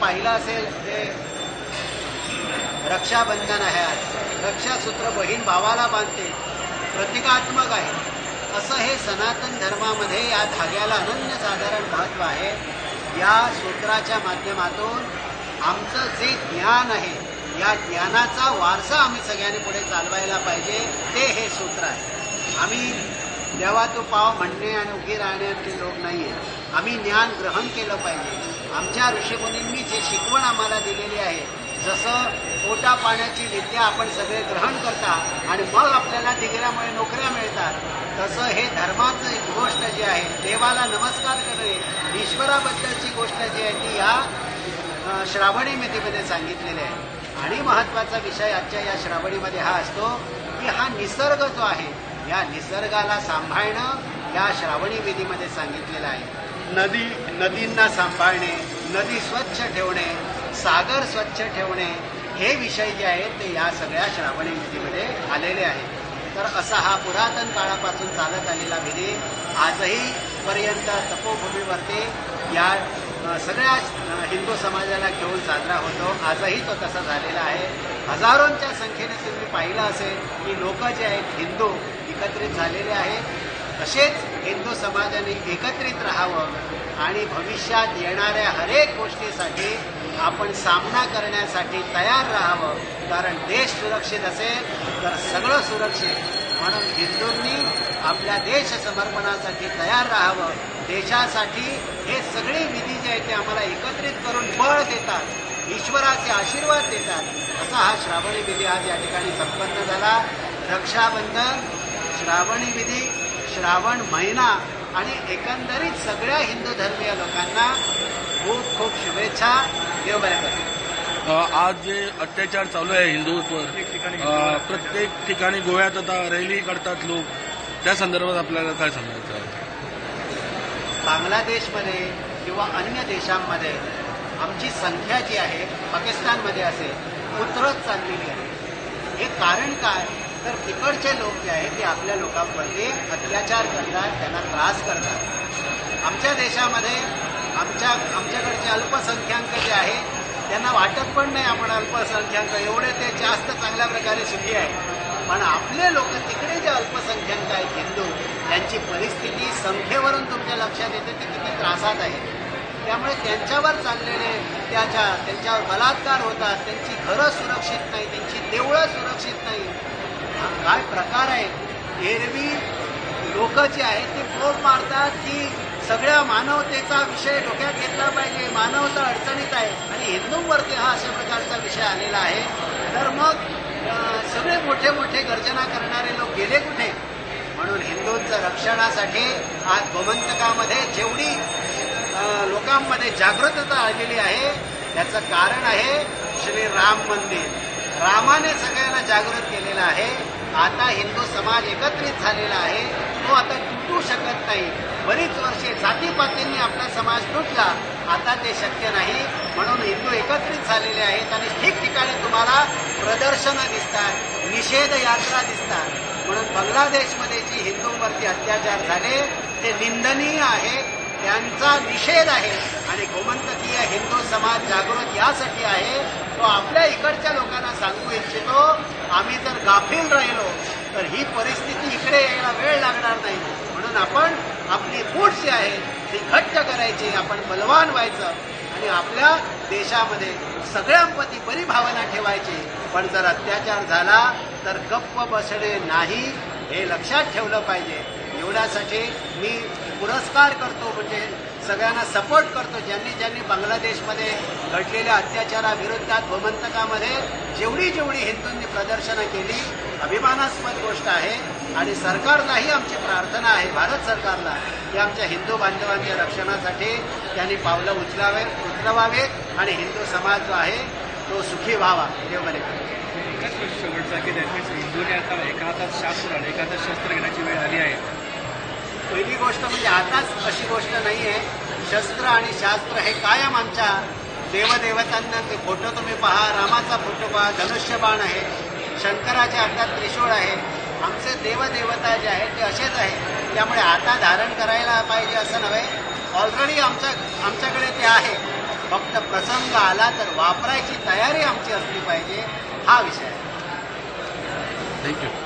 पाहिलं असेल ते रक्षाबंधन आहे आज. रक्षासूत्र बहीण भावाला बांधते. प्रतिकात्मक आहे. असं हे सनातन धर्मामध्ये या धाग्याला अनन्यसाधारण महत्त्व आहे. या सूत्राच्या माध्यमातून आमचं जे ज्ञान आहे या ज्ञानाचा वारसा आम्ही सगळ्यांनी पुढे चालवायला पाहिजे ते हे सूत्र आहे. आम्ही देवा तू पाव म्हणणे आणि उभी राहण्याचे लोक नाही आहे आम्ही ज्ञान ग्रहण केलं पाहिजे. आमच्या ऋषीमुनींनी जे शिकवण आम्हाला दिलेली आहे जसं पोटा पाण्याची विद्या आपण सगळे ग्रहण करता आणि मग आपल्याला डिग्र्यामुळे नोकऱ्या मिळतात तसं हे धर्माचं एक गोष्ट जी आहे देवाला नमस्कार करणे ईश्वराबद्दलची गोष्ट जी आहे ती या श्रावणी मितीमध्ये सांगितलेली आहे. आणि महत्त्वाचा विषय आजच्या या श्रावणीमध्ये हा असतो की हा निसर्ग जो आहे या निसर्गाला सांभाळणं या श्रावणी विधीमध्ये सांगितलेलं आहे. नदी नदींना सांभाळणे नदी स्वच्छ ठेवणे सागर स्वच्छ ठेवणे हे विषय जे आहेत ते या सगळ्या श्रावणी विधीमध्ये आलेले आहेत. तर असा हा पुरातन काळापासून चालत आलेला विधी आजही पर्यंत तपोभूमीवरती या सगळ्या हिंदू समाजाला घेऊन साजरा होतो. आजही तो तसा झालेला आहे. हजारोंच्या संख्येने तुम्ही पाहिलं असेल की लोक जे आहेत हिंदू एकत्रित झालेले आहेत. तसेच हिंदू समाजाने एकत्रित राहावं आणि भविष्यात येणाऱ्या हरेक गोष्टीसाठी आपण सामना करण्यासाठी तयार राहावं. कारण देश सुरक्षित असेल तर सगळं सुरक्षित. म्हणून हिंदूंनी आपल्या देश समर्पणासाठी तयार राहावं. देशासाठी हे सगळे विधी जे आहेत ते आम्हाला एकत्रित करून बळ देतात ईश्वराचे आशीर्वाद देतात. असा हा श्रावणी विधी आज या ठिकाणी संपन्न झाला. रक्षाबंधन श्रावणी विधी. श्रावण महिना आणि एकंदरीत सगळ्या हिंदू धर्मीय लोकांना खूप खूप शुभेच्छा. देव बऱ्या आज जे अत्याचार चालू आहे हिंदूत्वर अ, प्रत्येक ठिकाणी गोव्यात आता रॅली करतात लोक. त्या संदर्भात आपल्याला काय सांगायचं आहे? बांगलादेशमध्ये किंवा अन्य देशांमध्ये आमची संख्या जी आहे पाकिस्तानमध्ये असेल उतरत चाललेली आहे. हे कारण काय? तर तिकडचे लोक जे आहेत ते आपल्या लोकांवरती अत्याचार करतात त्यांना त्रास करतात. आमच्या देशामध्ये आमच्या आमच्याकडचे अल्पसंख्याक जे आहे त्यांना वाटत पण नाही आपण अल्पसंख्याक एवढे ते जास्त चांगल्या प्रकारे सुखी आहे पण आपले लोक तिकडे जे अल्पसंख्याक आहेत हिंदू त्यांची परिस्थिती संख्येवरून तुमच्या लक्षात येते ते किती त्रासात आहे त्यामुळे त्यांच्यावर चाललेले त्याच्या त्यांच्यावर बलात्कार होतात त्यांची घरं सुरक्षित नाही त्यांची देवळं सुरक्षित नाही. हा काय प्रकार आहे? एरवी लोक जे आहेत ते फोन मारतात की सगळ्या मानवतेचा विषय डोक्यात घेतला पाहिजे मानवता अडचणीत आहे. आणि हिंदूंवरती हा अशा प्रकारचा विषय आलेला आहे. तर मग सगळे मोठे मोठे गर्जना करणारे लोक गेले कुठे? म्हणून हिंदूंचं रक्षणासाठी आज गोमंतकामध्ये जेवढी लोकांमध्ये जागृतता आलेली आहे त्याचं कारण आहे श्री राम मंदिर. रामाने सगळ्यांना जागृत केलेलं आहे. आता हिंदू समाज एकत्रित झालेला आहे. तो आता तुटू शकत नाही. बरीच वर्षे जातीपातींनी आपला समाज तुटला आता ते शक्य नाही. म्हणून हिंदू एकत्रित झालेले आहेत आणि ठिकठिकाणी तुम्हाला प्रदर्शनं दिसतात निषेध यात्रा दिसतात. म्हणून बांगलादेशमध्ये जी हिंदूंवरती अत्याचार झाले ते निंदनीय आहे. त्यांचा निषेध आहे. आणि गोमंतकीय हिंदू समाज जागृत यासाठी आहे. तो आपल्या इकडच्या लोकांना सांगू इच्छितो आम्ही जर गाफील राहिलो तर ही परिस्थिती इकडे यायला वेळ लागणार नाही. म्हणून आपण आपली फूट जी आहे ती घट्ट करायची आपण बलवान व्हायचं आणि आपल्या देशामध्ये सगळ्यांप्रती भावना ठेवायची. पण जर अत्याचार झाला तर गप्प बसणे नाही हे लक्षात ठेवलं पाहिजे. एवढ्यासाठी मी पुरस्कार करतो म्हणजे सगळ्यांना सपोर्ट करतो. ज्यांनी ज्यांनी बांगलादेशमध्ये घडलेल्या अत्याचाराविरोधात गोमंतकामध्ये जेवढी जेवढी हिंदूंनी प्रदर्शनं केली अभिमानास्पद गोष्ट आहे. आणि सरकारलाही आमची प्रार्थना आहे भारत सरकारला की आमच्या हिंदू बांधवांच्या रक्षणासाठी त्यांनी पावलं उचलावे उचलवावेत आणि हिंदू समाज जो आहे तो सुखी व्हावा देव बरे शेवटचा की दॅट हिंदूने आता एका हातात शास्त्र आणि एका हातात शस्त्र घेण्याची वेळ आली आहे. पहिली गोष्ट म्हणजे आताच अशी गोष्ट नाही आहे शस्त्र आणि शास्त्र हे कायम आमच्या देवदेवतांना ते फोटो तुम्ही पहा रामाचा फोटो पहा धनुष्यबाण आहे शंकराच्या हातात त्रिशूळ आहे. आमचे देवदेवता जे आहेत ते असेच आहे त्यामुळे आता धारण करायला पाहिजे असं नव्हे. ऑलरेडी आमच्या आमच्याकडे ते आहे. फक्त प्रसंग आला तर वापरायची तयारी आमची असली पाहिजे. हा विषय आहे. थँक्यू